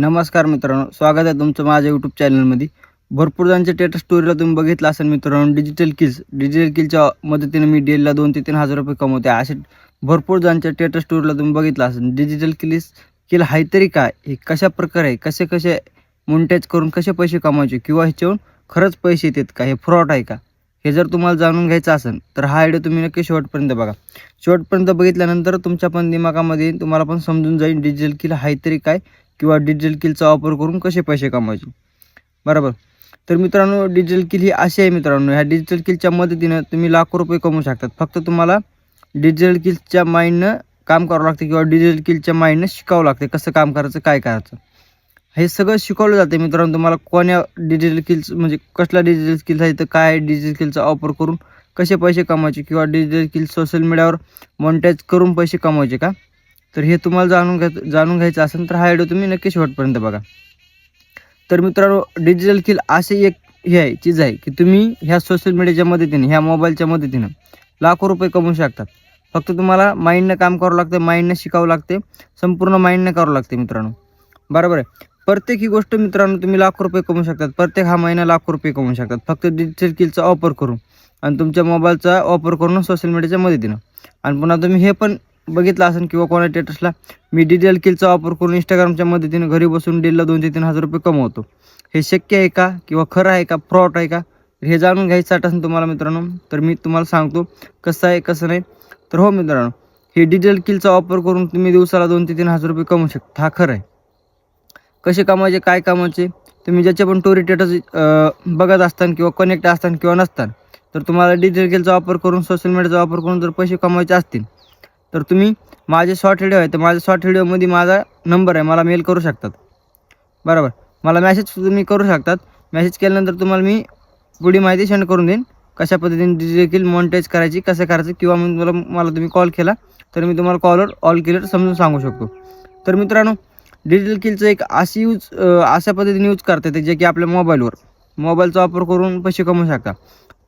नमस्कार मित्रांनो स्वागत आहे तुमचं माझ्या यूट्यूब चॅनलमध्ये भरपूर जणांच्या टेटर स्टोरीला तुम्ही बघितलं असेल मित्रांनो डिजिटल किल्स डिजिटल किलच्या मदतीने मी डेलला दोन ते तीन हजार रुपये कमवते. असे भरपूर जणांच्या टेटर स्टोरीला तुम्ही बघितलं असेल. डिजिटल किल्स किल हाय तरी काय? हे कशा प्रकारे? कसे कसे मोनिटाईज करून कसे पैसे कमवायचे? किंवा ह्याच्यावरून खरंच पैसे येतात का? हे फ्रॉड आहे का? हे जर तुम्हाला जाणून घ्यायचं असेल तर हा व्हिडिओ तुम्ही नक्की शेवटपर्यंत बघा. शेवटपर्यंत बघितल्यानंतर तुमच्या पण दिमागामध्ये तुम्हाला पण समजून जाईल डिजिटल किल हाय तरी काय? किंवा डिजिटल किलचा वापर करून कसे पैसे कमवायचे? बरोबर. तर मित्रांनो डिजिटल किल ही अशी आहे मित्रांनो ह्या डिजिटल किलच्या मदतीनं तुम्ही लाखो रुपये कमवू शकतात. फक्त तुम्हाला डिजिटल किलच्या माइंडनं काम करावं लागतं किंवा डिजिटल किलच्या माइंडनं शिकावं लागते कसं काम करायचं काय करायचं. हे सगळं शिकवलं जाते मित्रांनो तुम्हाला कोण्या डिजिटल किल्स म्हणजे कसला डिजिटल स्किल्स आहे तर काय डिजिटल स्किलचा वापर करून कसे पैसे कमवायचे किंवा डिजिटल किल सोशल मीडियावर मॉनिटाईज करून पैसे कमवायचे का? तर हे तुम्हाला जाणून घ्या जाणून घ्यायचं असेल तर हा व्हिडिओ तुम्ही नक्की शेवटपर्यंत बघा. तर मित्रांनो डिजिटल किल असे एक हे आहे चीज आहे की तुम्ही ह्या सोशल मीडियाच्या मदतीने ह्या मोबाईलच्या मदतीनं लाखो रुपये कमवू शकतात फक्त तुम्हाला माइंडनं काम करावं लागतं माइंडनं शिकावं लागते संपूर्ण माइंडनं करावं लागते मित्रांनो. बरोबर आहे? प्रत्येक ही गोष्ट मित्रांनो तुम्ही लाखो रुपये कमवू शकतात. प्रत्येक हा महिना लाखो रुपये कमवू शकतात. फक्त डिजिटल किलचा वापर करून आणि तुमच्या मोबाईलचा वापर करून सोशल मीडियाच्या मदतीनं. आणि पुन्हा तुम्ही हे पण बघितलं असेल किंवा कोणा स्टेटसला मी डिजिटल किलचा वापर करून इंस्टाग्रामच्या मदतीने घरी बसून डेलला दोन ते तीन हजार रुपये कमवतो. हे शक्य आहे का किंवा खरं आहे का? फ्रॉड आहे का? हे जाणून घ्यायचं असेल तुम्हाला मित्रांनो तर मी तुम्हाला सांगतो कसं आहे कसं नाही. तर हो मित्रांनो हे डिजिटल किलचा वापर करून तुम्ही दिवसाला दोन ते तीन हजार रुपये कमवू शकता. हा खरं आहे. कसे कमवायचे काय कामाचे तुम्ही ज्याचे पण टोरी टेटस बघत असताना किंवा कनेक्ट असताना किंवा नसताना तर तुम्हाला डिजिटल किलचा वापर करून सोशल मीडियाचा वापर करून जर पैसे कमवायचे असतील तर तुम्ही माझे शॉर्ट व्हिडिओ आहे तर माझ्या शॉर्ट व्हिडिओमध्ये माझा नंबर आहे मला मेल करू शकतात. बरोबर? मला मॅसेज तुम्ही करू शकतात. मॅसेज केल्यानंतर तुम्हाला मी पुढे माहिती सेंड करून देईन. कशा पद्धतीने डिजिटल मॉनिटाईज करायची कसं करायचं किंवा मग मला मला तुम्ही कॉल केला तर मी तुम्हाला कॉलवर ऑल क्लिअर समजून सांगू शकतो. तर मित्रांनो डिजिटल किलचं एक अशी यूज अशा पद्धतीने यूज करता येते जे की आपल्या मोबाईलवर मोबाईलचा वापर करून पैसे कमवू शकता.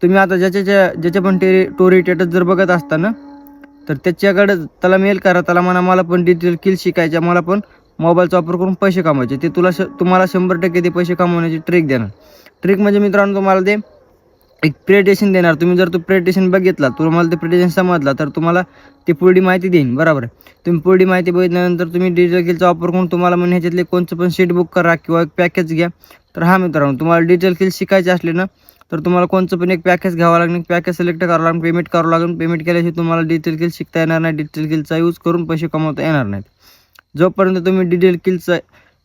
तुम्ही आता ज्याच्या ज्या ज्याच्या पण टे टोरी टेटस जर बघत असताना तर त्याच्याकडे त्याला मेल करा त्याला म्हणा मला पण डिजिटल किल शिकायच्या मला पण मोबाईलचा वापर करून पैसे कमवायचे ते तुला श तुम्हाला शंभर टक्के ते पैसे कमवण्याची ट्रिक देणार. ट्रिक म्हणजे मित्रांनो तुम्हाला ते एक प्रेटेशन देणार. तुम्ही जर तो प्रेटेशन बघितला तुम्हाला ते प्रेटेशन समजला तर तुम्हाला ती पुढी माहिती देईन. बरोबर आहे? तुम्ही पुढी माहिती बघितल्यानंतर तुम्ही डिजिटल किलचा वापर करून तुम्हाला म्हणजे ह्याच्यातले कोणतं पण सीट बुक करा किंवा एक पॅकेज घ्या. तर हा मित्रांनो तुम्हाला डिजिटल किल शिकायचे असले ना तर तुम्हाला कोणतं पण एक पॅकेज घ्यावं लागेल. पॅकेज सिलेक्ट करावं लागेल पेमेंट करावं लागेल. पेमेंट केल्याशिवाय तुम्हाला डिजिटल किल शिकता येणार नाही. डिजिटल किलचा यूज करून पैसे कमवता येणार नाहीत. जोपर्यंत तुम्ही डिजिटल किलचा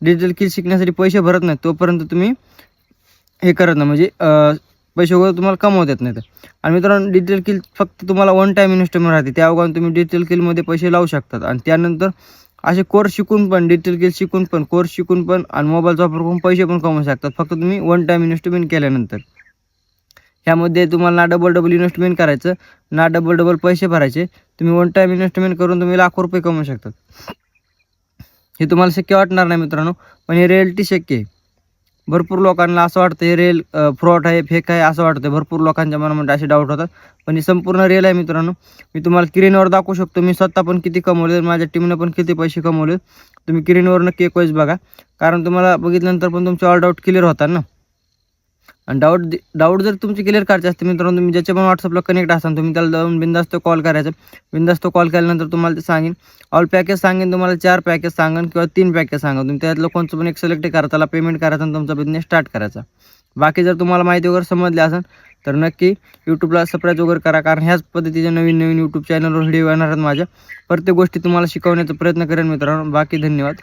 डिजिटल किल शिकण्यासाठी पैसे भरत नाही तोपर्यंत तुम्ही हे करत नाही. म्हणजे पैसे वगैरे तुम्हाला कमवता येत नाहीत. आणि मित्रांनो डिजिटल किल फक्त तुम्हाला वन टाईम इन्व्हेस्टमेंट राहते. त्या अगोदर तुम्ही डिजिटल किलमध्ये पैसे लावू शकतात. आणि त्यानंतर असे कोर्स शिकून पण डिजिटल किल शिकून पण कोर्स शिकून पण आणि मोबाईलचा वापर करून पैसे पण कमवू शकतात. फक्त तुम्ही वन टाईम इन्व्हेस्टमेंट केल्यानंतर. ह्यामध्ये तुम्हाला ना डबल डबल इन्व्हेस्टमेंट करायचं ना डबल डबल पैसे भरायचे. तुम्ही वन टाईम इन्व्हेस्टमेंट करून तुम्ही लाखो रुपये कमवू शकतात हे तुम्हाला शक्य वाटणार नाही मित्रांनो पण हे रिअलिटी शक्य आहे. भरपूर लोकांना असं वाटतं हे रेल फ्रॉड आहे फेक आहे असं वाटतं. भरपूर लोकांच्या मनामध्ये असे डाऊट होतात. पण हे संपूर्ण रिअल आहे मित्रांनो. मी तुम्हाला किरीनवर दाखवू शकतो. मी स्वतः पण किती कमवले माझ्या टीमनं पण किती पैसे कमवले. तुम्ही किरीनवर नक्की एक बघा. कारण तुम्हाला बघितल्यानंतर पण तुमचे ऑल डाऊट क्लिअर होतात ना. आणि डाऊट डाऊट जर तुमची क्लिअर करायचे असते मित्रांनो तुम्ही ज्याच्या पण व्हॉट्सअपला कनेक्ट असाल तुम्ही त्याला जाऊन बिंदास्त कॉल करायचं. बिंदास्त कॉल केल्यानंतर तुम्हाला ते सांगेन. ऑल पॅकेज सांगेन तुम्हाला चार पॅकेज सांगेन किंवा तीन पॅकेज सांगा तुम्ही त्यातलं कोणतं पण एक सिलेक्ट करा त्याला पेमेंट करायचं आणि तुमचा बिझनेस स्टार्ट करायचा. बाकी जर तुम्हाला माहिती वगैरे समजली असेल तर नक्की यूट्यूबला सबस्क्राईब वगैरे करा कारण ह्याच पद्धतीचे नवीन नवीन यूट्यूब चॅनलवर व्हिडिओ येणार आहेत माझ्या. प्रत्येक गोष्टी तुम्हाला शिकवण्याचा प्रयत्न करेन मित्रांनो. बाकी धन्यवाद.